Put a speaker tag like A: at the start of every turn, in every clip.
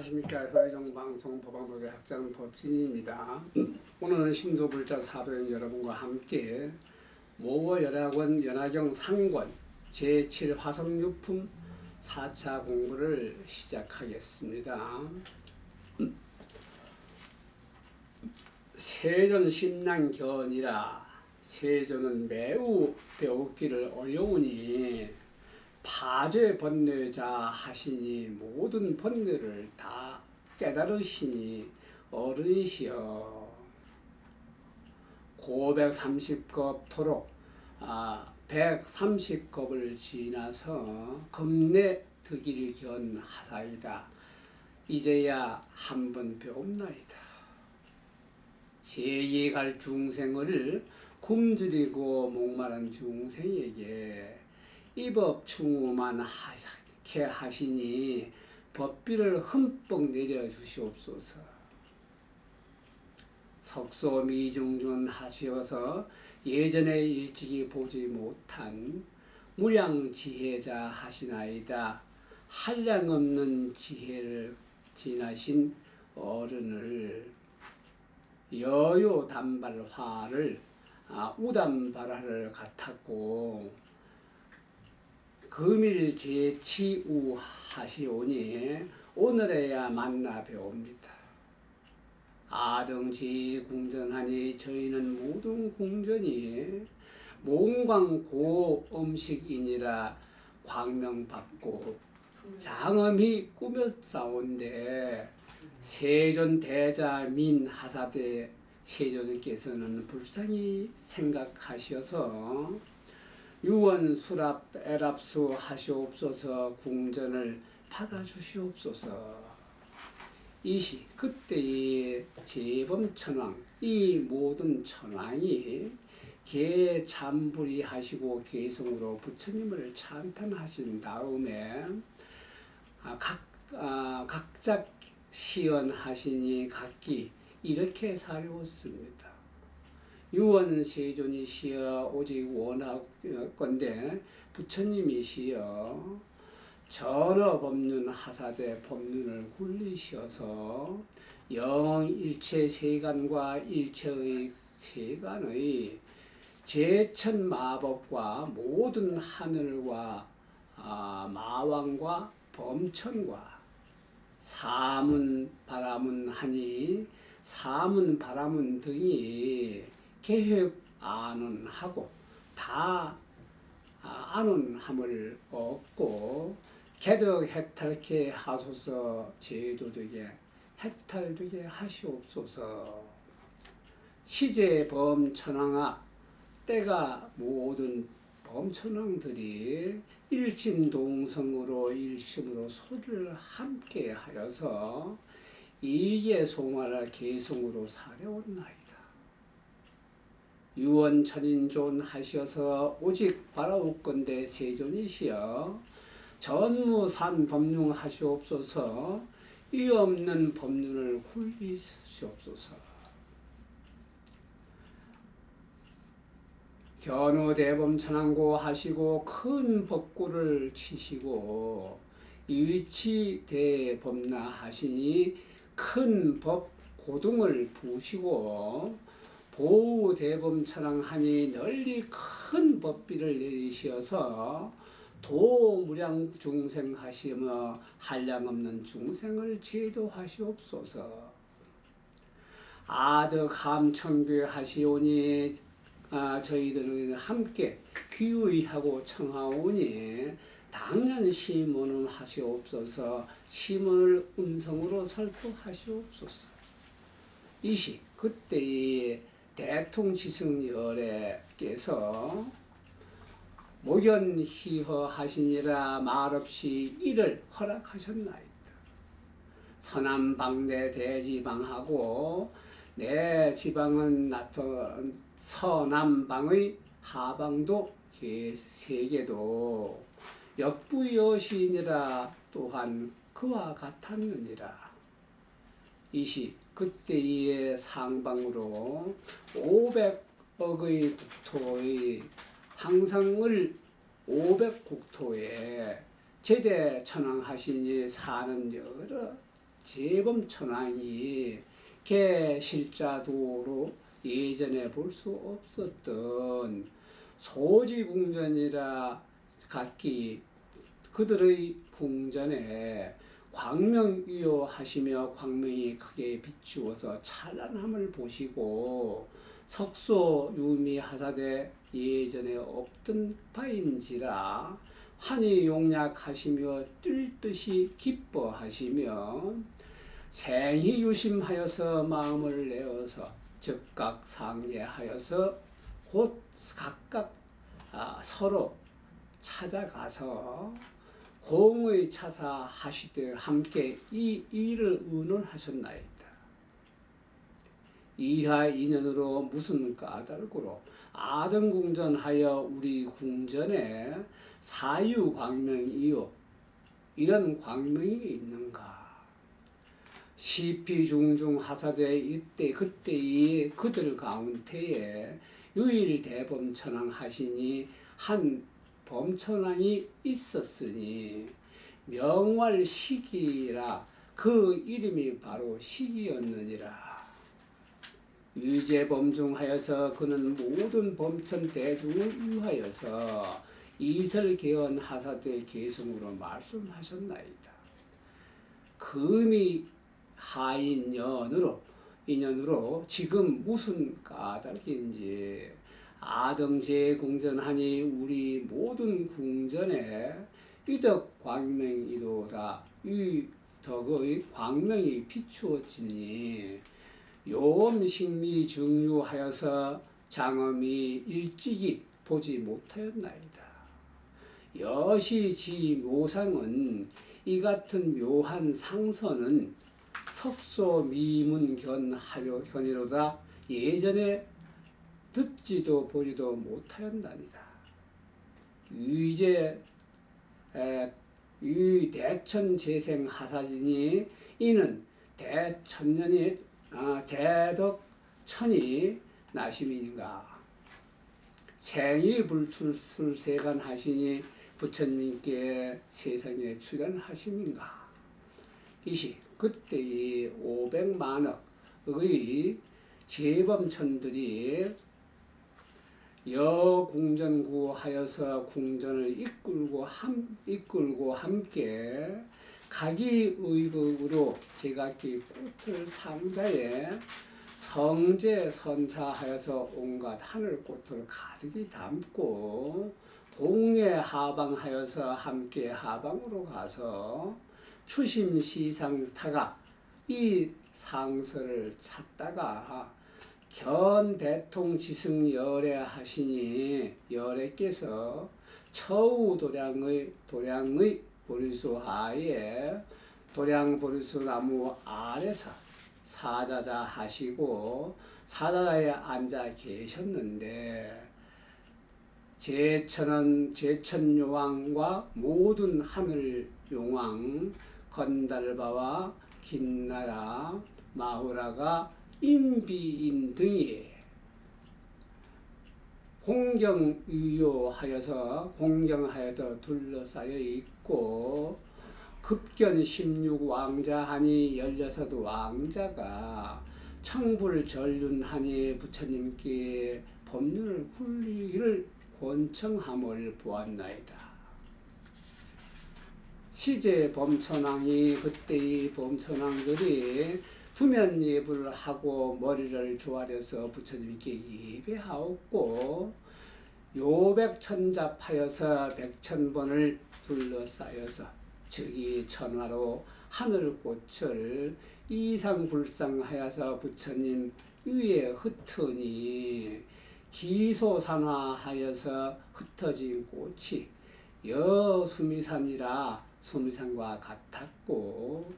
A: 안녕하십니까 효혜정 방송 법왕법의 학장 법진입니다. 오늘은 신도불자 사도인 여러분과 함께 모어연학원 연화경 상권 제7 화성유품 4차 공부를 시작하겠습니다. 세존 심난견이라 세존은 매우 배우기를 어려우니 파제 번뇌자 하시니 모든 번뇌를 다 깨달으시니 어른이시여. 고백 30급 토록 아 130급을 지나서 겁내 득일 견 하사이다. 이제야 한 번 배움나이다. 제기 갈 중생을 굶주리고 목마른 중생에게 이 법 충우만 하게 하시니 법비를 흠뻑 내려 주시옵소서. 석소미중준 하시어서 예전에 일찍이 보지 못한 무량지혜자 하시나이다. 한량없는 지혜를 지나신 어른을 여요 단발화를 아, 우단발화를 같았고 금일 제치우 하시오니 오늘에야 만나 배웁니다. 아등지 궁전하니 저희는 모든 궁전이 몽광고 음식이니라 광명받고 장엄히 꾸몄사온데 세존대자 민 하사대 세존께서는 불쌍히 생각하셔서 유원 수랍 애랍수 하시옵소서 궁전을 받아주시옵소서 이시 그때의 재범 천왕 이 모든 천왕이 개 잠부리 하시고 개성으로 부처님을 찬탄하신 다음에 아, 각 아, 각자 시연하시니 각기 이렇게 사려웠습니다. 유원세존이시여 오직 원하건대 부처님이시여 전어 법륜 하사대 법륜을 굴리셔서 영 일체 세간과 일체의 세간의 제천 마법과 모든 하늘과 아, 마왕과 범천과 사문 바라문 하니 사문 바라문 등이 계획 안원하고 다 아, 안원함을 얻고 개덕 해탈케 하소서 제도되게 해탈되게 하시옵소서 시제 범천왕아 때가 모든 범천왕들이 일심동성으로 일심으로 소리를 함께 하여서 이계 송화를 개성으로 사려온나이다. 유원천인존 하셔서 오직 바라옵건대 세존이시여. 전무산 법륜 하시옵소서. 이 없는 법륜을 굴리시옵소서. 견우 대범 천왕고 하시고 큰 법고를 치시고 위치 대법나 하시니 큰 법 고등을 부시고 보우 대범 천왕하니 널리 큰 법비를 내리시어서 도무량 중생 하시며 한량 없는 중생을 제도하시옵소서. 아득 함청교 하시오니 아, 저희들은 함께 귀의하고 청하오니 당연 시문을 하시옵소서. 시문을 음성으로 설법하시옵소서. 이시 그때의 대통지승열애께서 목연희허 하시니라 말없이 이를 허락하셨나이다. 서남방내 대지방하고 내 지방은 나토 서남방의 하방도 세 개도 역부여시니라 또한 그와 같았느니라. 이시 그때의 상방으로 500억의 국토의 항상을 500국토에 제대 천왕하시니 사는 여러 재범천왕이 개실자도로 예전에 볼 수 없었던 소지궁전이라 각기 그들의 궁전에 광명위요 하시며 광명이 크게 비추어서 찬란함을 보시고 석소 유미 하사대 예전에 없던 바인지라 환희 용약하시며 뜰 듯이 기뻐하시며 생이 유심하여서 마음을 내어서 즉각 상예하여서 곧 각각 아, 서로 찾아가서 공의 차사 하시되 함께 이 일을 의논하셨나이다. 이하 인연으로 무슨 까닭으로 아등궁전하여 우리 궁전에 사유광명이요 이런 광명이 있는가? 시피중중 하사대 이때 그때 이 그들 가운데에 유일 대범천왕 하시니 한 범천왕이 있었으니 명월 시기라 그 이름이 바로 시기였느니라. 유재범중하여서 그는 모든 범천 대중을 위하여서 이설개헌 하사대 계승으로 말씀하셨나이다. 금이 하인연으로 인연으로 지금 무슨 까닭인지 아등제 궁전하니 우리 모든 궁전에 유덕 광명이도다 이 덕의 광명이 비추어지니 요음식미 중류하여서 장엄이 일찍이 보지 못하였나이다. 여시지 묘상은 이 같은 묘한 상선은 석소 미문견 하려 견이로다 예전에 듣지도 보지도 못하였나니다. 에, 유 대천 재생 하사진이 이는 대천년이 아, 대덕천이 나심인가 생이 불출술세간 하시니 부처님께 세상에 출연하심인가 이시 그때 이 500만억의 재범천들이 여궁전구 하여서 궁전을 이끌고 함 이끌고 함께 각이 의극으로 제각기 꽃을 상자에 성제 선차하여서 온갖 하늘 꽃을 가득히 담고 공예 하방하여서 함께 하방으로 가서 추심 시상 타가 이 상서를 찾다가 견 대통 지승 열애 하시니 열애께서 처우 도량의 도량의 보리수 하에 도량 보리수 나무 아래서 사자자 하시고 사자자에 앉아 계셨는데 제천은 제천 요왕과 모든 하늘 용왕 건달바와 긴나라 마후라가 인비인 등이 공경유효하여서 공경하여서 둘러싸여 있고 급견 16 왕자하니 16 왕자가 청불 전륜하니 부처님께 법륜을 굴리기를 권청함을 보았나이다. 시제 범천왕이 그때의 범천왕들이 수면 예불을 하고 머리를 조아려서 부처님께 예배하였고 요백천잡하여서 백천번을 둘러싸여서 즉이 천화로 하늘꽃을 이상불상하여서 부처님 위에 흩으니 기소산화하여서 흩어진 꽃이 여수미산이라 수미산과 같았고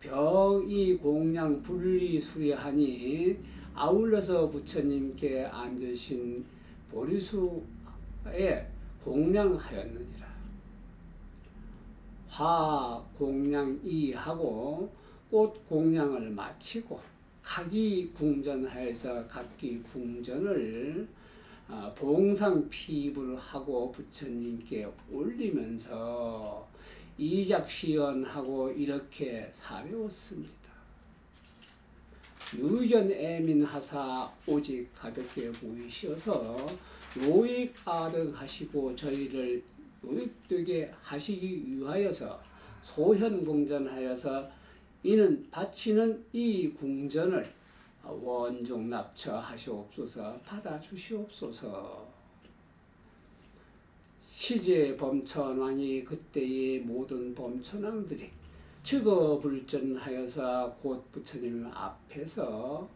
A: 병이 공양 분리 수리하니 아울러서 부처님께 앉으신 보리수에 공양하였느니라. 화 공양 이 하고 꽃 공양을 마치고 각이 궁전하여서 각기 궁전을 아, 봉상 피입을 하고 부처님께 올리면서 이작시연하고 이렇게 사려웠습니다. 유견 애민하사 오직 가볍게 보이셔서 요익 아득하시고 저희를 요익되게 하시기 위하여서 소현공전하여서 이는 바치는 이 궁전을 원종 납처하시옵소서 받아주시옵소서 시제 범천왕이 그때의 모든 범천왕들이 즉어불전하여서 곧 부처님 앞에서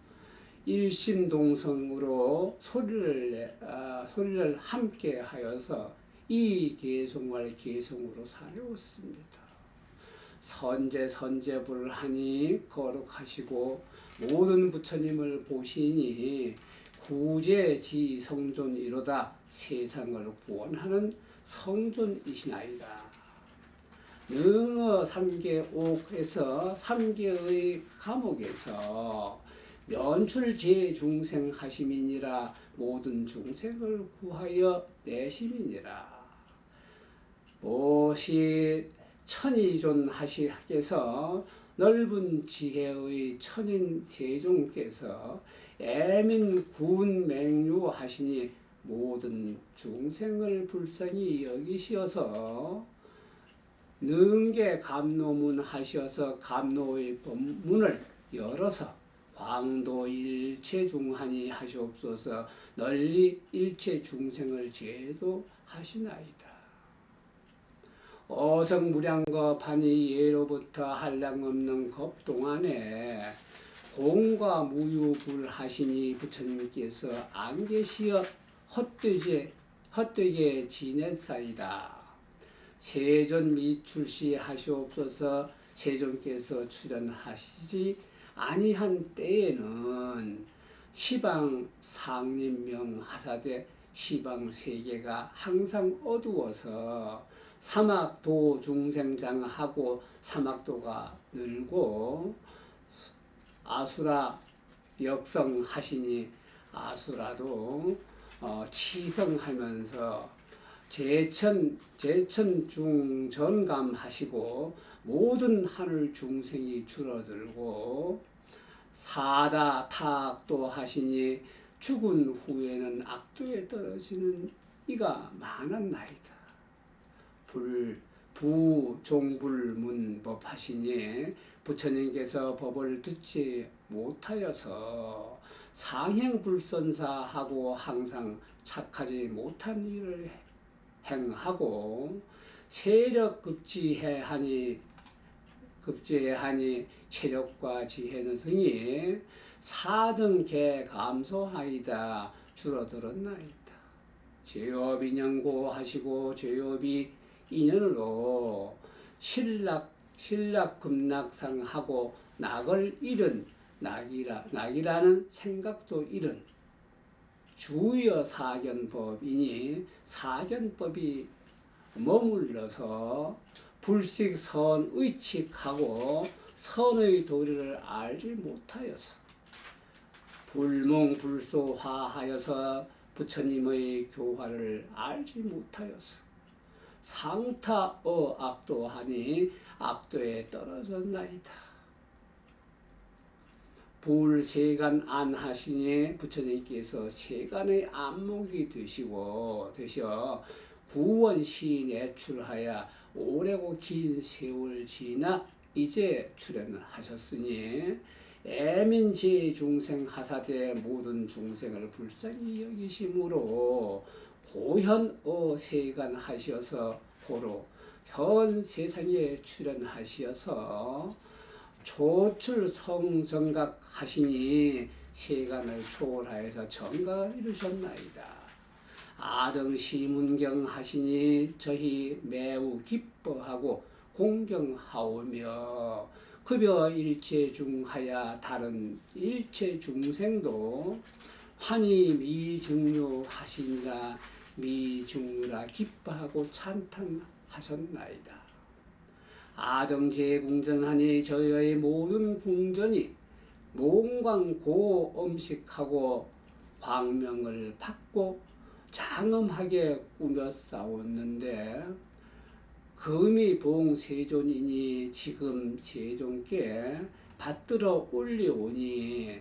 A: 일심동성으로 소리를 내- 아, 소리를 함께 하여서 이 개송을 개송으로 사려왔습니다. 선제 선제불 하니 거룩하시고 모든 부처님을 보시니 구제지 성존이로다 세상을 구원하는 성존이시나이다. 능어 삼계옥에서 삼계의 감옥에서 면출 제 중생 하심이니라 모든 중생을 구하여 내심이니라. 무엇이 천이존 하시께서 넓은 지혜의 천인 세종께서 애민 구운 맹유 하시니 모든 중생을 불쌍히 여기시어서 능계 감노문 하셔서 감노의 법문을 열어서 광도 일체 중하니 하시옵소서 널리 일체 중생을 제도하시나이다. 어성무량거 판이 예로부터 한량없는 겁 동안에 공과 무유불 하시니 부처님께서 안 계시어 헛되게 헛되게 지냈사이다. 세존 미출시 하시옵소서 세존께서 출연하시지 아니한 때에는 시방 상림명 하사대 시방 세계가 항상 어두워서 사막도 중생장하고 사막도가 늘고 아수라 역성하시니 아수라도 어, 치성하면서 제천 제천 중 전감 하시고 모든 하늘 중생이 줄어들고 사다 타악도 하시니 죽은 후에는 악도에 떨어지는 이가 많았나이다. 불 부종불문법 하시니 부처님께서 법을 듣지 못하여서 상행불선사하고 항상 착하지 못한 일을 행하고 세력 급지해 하니 급제하니 체력과 지혜는 등이 사등계 감소하이다 줄어들었나이다. 죄업 인연고 하시고 죄업이 인연으로 신락 신락 급락상하고 낙을 잃은 낙이라 낙이라는 생각도 잃은 주여 사견법이니 사견법이 머물러서 불식 선 의칙하고 선의 도리를 알지 못하여서 불몽불소화하여서 부처님의 교화를 알지 못하여서 상타어 악도하니 악도에 떨어졌나이다. 불세간 안하시니 부처님께서 세간의 안목이 되시고 되셔 구원시 내출하여 오래고 긴 세월 지나 이제 출연을 하셨으니 애민지 중생 하사대 모든 중생을 불쌍히 여기심으로 고현어 세간 하셔서 고로 현 세상에 출연하시어서 조출 성정각 하시니 세간을 초월하여서 정각을 이루셨나이다. 아등 시문경 하시니 저희 매우 기뻐하고 공경하오며 급여 일체 중하야 다른 일체 중생도 환희 미증류 하시니라 미증류라 기뻐하고 찬탄하셨나이다. 아등제 궁전하니 저희의 모든 궁전이 몽광고 음식하고 광명을 받고 장엄하게 꾸며 싸웠는데 금이 봉 세존이니 지금 세존께 받들어 올리오니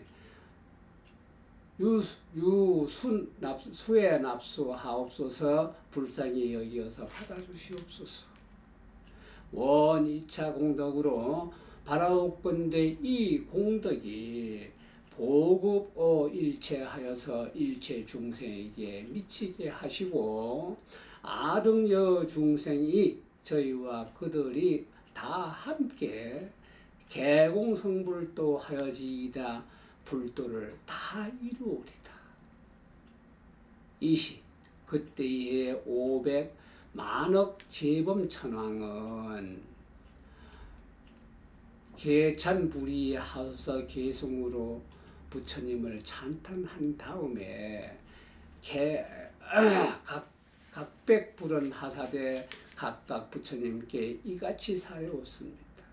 A: 유, 유순 납수, 수에 납수하옵소서 불쌍히 여기어서 받아주시옵소서 원 2차 공덕으로 바라옵건대 이 공덕이 보급어 일체하여서 일체 중생에게 미치게 하시고 아등여 중생이 저희와 그들이 다 함께 개공성불도 하여지이다 불도를 다 이루오리다. 이시 그때의 500 만억 재범 천왕은 개찬 불이하우서 개송으로 부처님을 찬탄한 다음에 개, 각, 각백불은 하사대 각각 부처님께 이같이 사려왔습니다.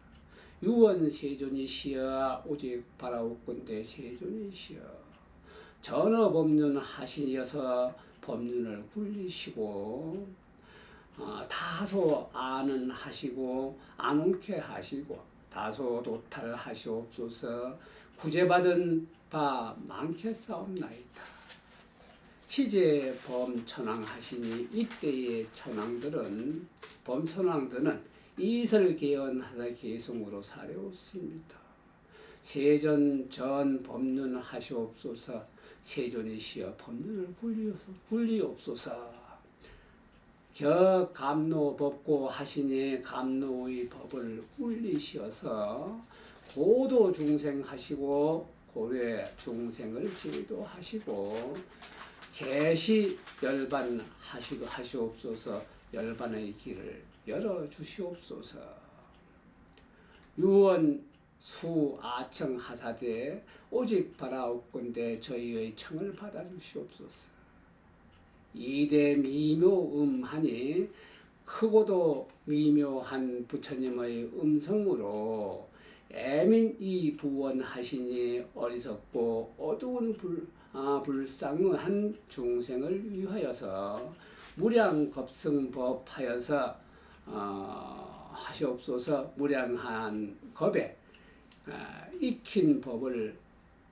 A: 유원 세존이시여 오직 바라옵건대 세존이시여 전어 법륜 하시여서 법륜을 굴리시고 어, 다소 아는 하시고 아놓게 하시고 다소 도탈 하시옵소서 구제받은 바 많겠사옵나이다. 시제 범천왕 하시니 이때의 천왕들은 범천왕들은 이설개연하사 계승으로 사려옵습니다. 세전 전 법륜 하시옵소서 세존이시여 법륜을 굴리옵소서. 겨 감노 법고 하시니 감노의 법을 울리시어서 고도 중생 하시고 고래 중생을 제도하시고 개시 열반 하시도 하시옵소서 열반의 길을 열어 주시옵소서. 유원 수 아청 하사대 오직 바라옵건대 저희의 청을 받아 주시옵소서 이대 미묘음하니 크고도 미묘한 부처님의 음성으로 애민 이 부원하시니 어리석고 어두운 불, 아, 불쌍한 중생을 위하여서 무량겁승법하여서 어, 하시옵소서 무량한 겁에 아, 익힌 법을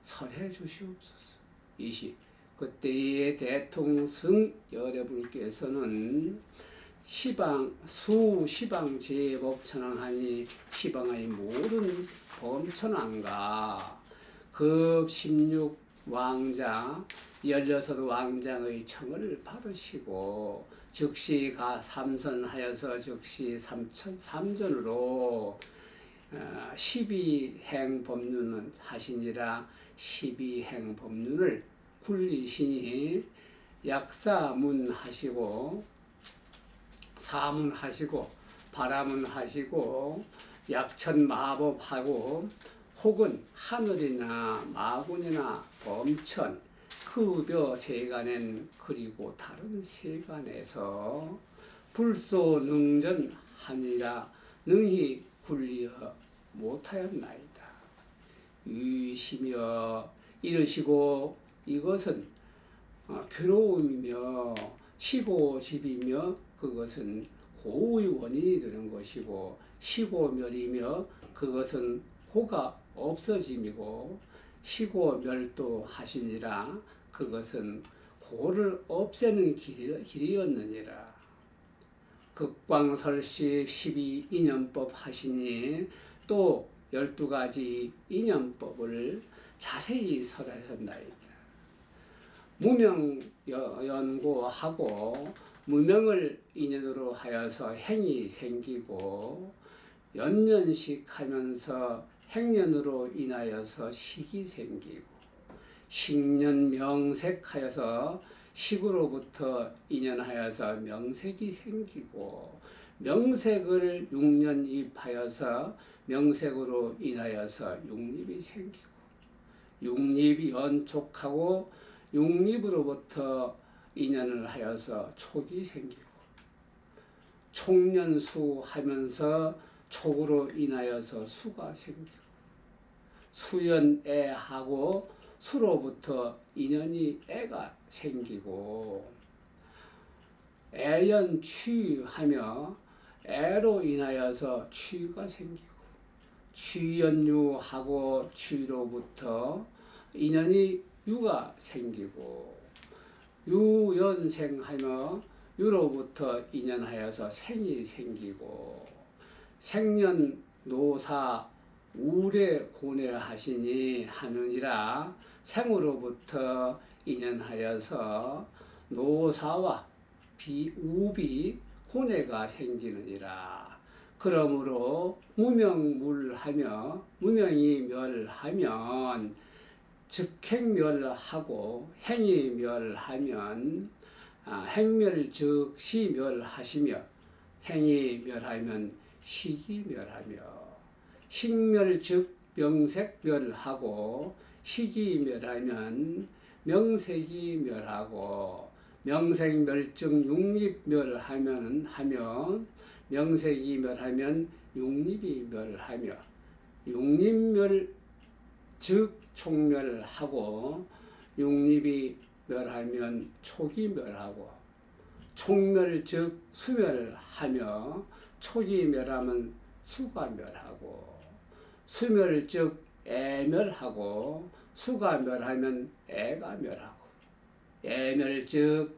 A: 설해 주시옵소서. 이시 그때의 대통성 여러분께서는 시방 수 시방 제법 천왕하니 시방의 모든 범천왕과 급 16 왕자 16 왕장의 청을 받으시고 즉시 가 삼선하여서 즉시 삼천 삼전으로 12행 법륜은 하시니라 12행 법륜을 굴리시니 약사문 하시고 사문 하시고 바라문 하시고 약천 마법하고 혹은 하늘이나 마군이나 범천 급여 세간엔 그리고 다른 세간에서 불소 능전 하니라 능히 굴리어 못하였나이다. 유시며 이르시고 이것은 어, 괴로움이며 시고집이며 그것은 고의 원인이 되는 것이고 시고멸이며 그것은 고가 없어짐이고 시고멸도 하시니라 그것은 고를 없애는 길이, 길이었느니라 극광설시 12인연법 하시니 또 12가지 인연법을 자세히 설하셨나이다. 무명 연고하고 무명을 인연으로 하여서 행이 생기고 연년식 하면서 행년으로 인하여서 식이 생기고 식년 명색하여서 식으로부터 인연하여서 명색이 생기고 명색을 육년 입하여서 명색으로 인하여서 육립이 생기고 육립이 연촉하고 육립으로부터 인연을 하여서 촉이 생기고 촉년수 하면서 촉으로 인하여서 수가 생기고 수연애하고 수로부터 인연이 애가 생기고 애연취하며 애로 인하여서 취가 생기고 취연유하고 취로부터 인연이 유가 생기고 유연생하며 유로부터 인연하여서 생이 생기고 생년 노사 우래 고뇌하시니 하느니라 생으로부터 인연하여서 노사와 비 우비 고뇌가 생기느니라. 그러므로 무명물하며 무명이 멸하면 즉 행멸하고 행이 멸하면 아, 행멸 즉 시 멸하시며 행이 멸하면 식이 멸하며 식멸 즉 명색 멸하고 식이 멸하면 명색이 멸하고 명색 멸증 육립 멸하면 하면 명색이 멸하면 육립이 멸하며 육립멸 즉 총멸하고 육립이 멸하면 촉이 멸하고 총멸 즉 수멸하며 촉이 멸하면 수가 멸하고 수멸 즉 애멸하고 수가 멸하면 애가 멸하고 애멸 즉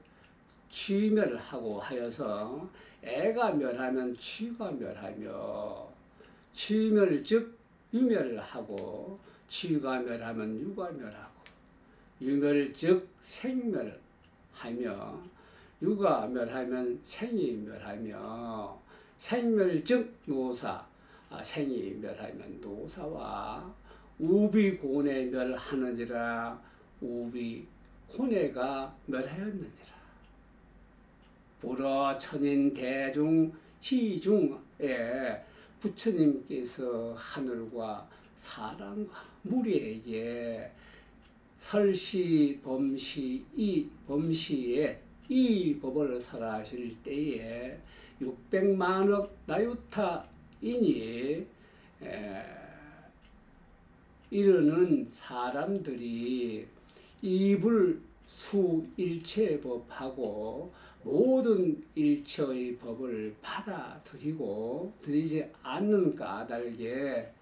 A: 취멸하고 하여서 애가 멸하면 취가 멸하며 취멸 즉 유멸하고 취가 멸하면 유가 멸하고 유멸 즉 생멸하며 유가 멸하면 생이 멸하며 생멸 즉 노사 아, 생이 멸하면 노사와 우비 고뇌 멸하느니라 우비 고뇌가 멸하였느니라. 불어 천인 대중 지중에 부처님께서 하늘과 사람과 무리에게 설시 범시 이 범시에 이 법을 설하실 때에 600만억 나유타인이 에, 이르는 사람들이 이불 수 일체법하고 모든 일체의 법을 받아들이고 들이지 않는 까닭에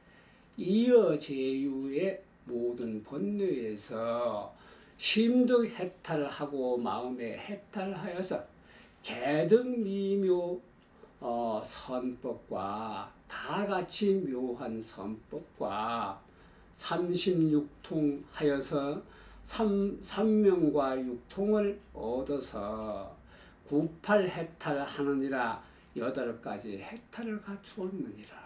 A: 이어 제유의 모든 번뇌에서 심득 해탈하고 마음에 해탈하여서 개등 미묘 어, 선법과 다 같이 묘한 선법과 36통 하여서 삼, 삼명과 육통을 얻어서 구팔 해탈하느니라 여덟 가지 해탈을 갖추었느니라.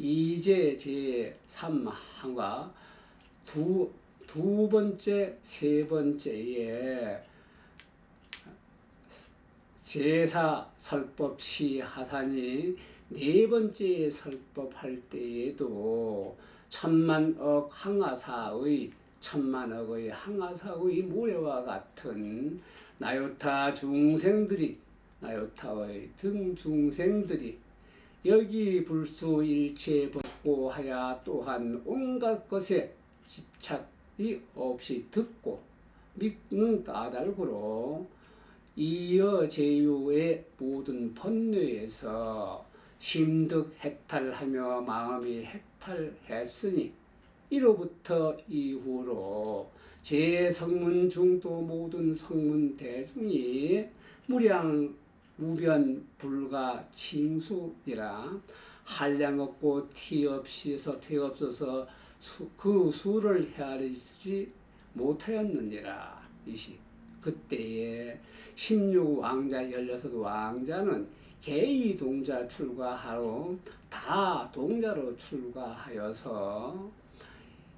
A: 이제 제 3항과 두, 두 번째, 세 번째에 제사 설법 시 하산이 네 번째 설법할 때에도 천만억 항아사의 천만억의 항아사의 모래와 같은 나요타 중생들이 나요타의 등 중생들이 여기 불수 일체 벗고 하야 또한 온갖 것에 집착이 없이 듣고 믿는 까닭으로 이어 제유의 모든 번뇌에서 심득 해탈하며 마음이 해탈했으니 이로부터 이후로 제 성문 중도 모든 성문 대중이 무량 무변 불가 칭수이라 한량 없고 티 없이서 티 없어서 수, 그 수를 헤아리지 못하였느니라 이시 그때에 16 왕자 16 왕자는 개의 동자 출가하러 다 동자로 출가하여서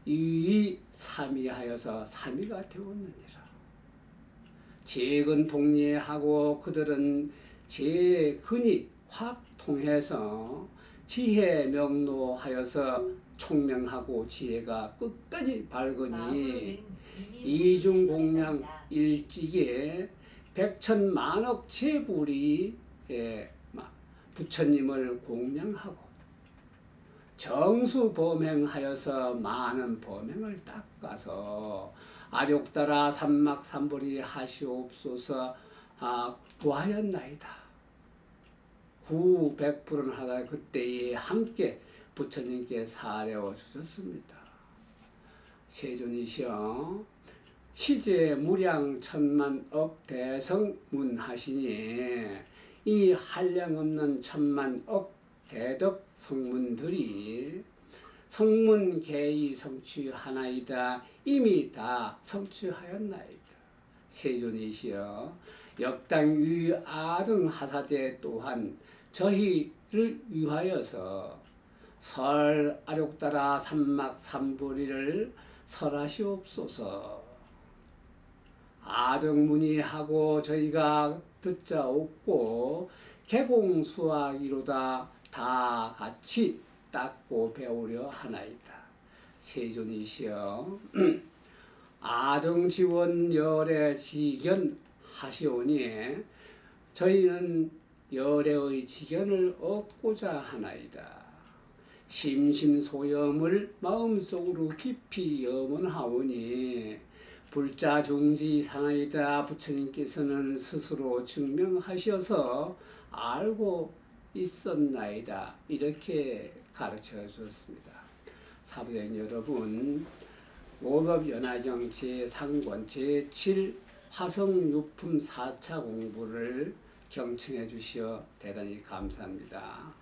A: 이 삼위하여서 삼위가 되었느니라. 재근 동리하고 그들은 재근이 확 통해서 지혜 명로하여서 총명하고 지혜가 끝까지 밝으니 이중 공양 일찍에 백천만억 제불이 예, 부처님을 공양하고 정수 범행하여서 많은 범행을 닦아서 아욕따라 삼막 삼불이 하시옵소서 아, 구하였나이다. 구, 백불은 하다 그때에 함께 부처님께 사려워 주셨습니다. 세존이시여 시제 무량 천만 억 대성 문하시니 이 한량 없는 천만 억 대덕 성문들이 성문 개의 성취하나이다 이미 다 성취하였나이다 세존이시여 역당 위아등 하사대 또한 저희를 위하여서 설 아욕따라 삼막 삼보리를 설하시옵소서 아등문의하고 저희가 듣자 없고 개공수학이로다 다 같이 닦고 배우려 하나이다. 세존이시여 아등지원 열애 지견 하시오니 저희는 열애의 지견을 얻고자 하나이다. 심심소염을 마음속으로 깊이 염원하오니 불자중지 사나이다 부처님께서는 스스로 증명하셔서 알고 있었나이다 이렇게 가르쳐 주었습니다. 사부된 여러분 오법연화경 제3권 제7 화성유품 4차 공부를 경청해 주시어 대단히 감사합니다.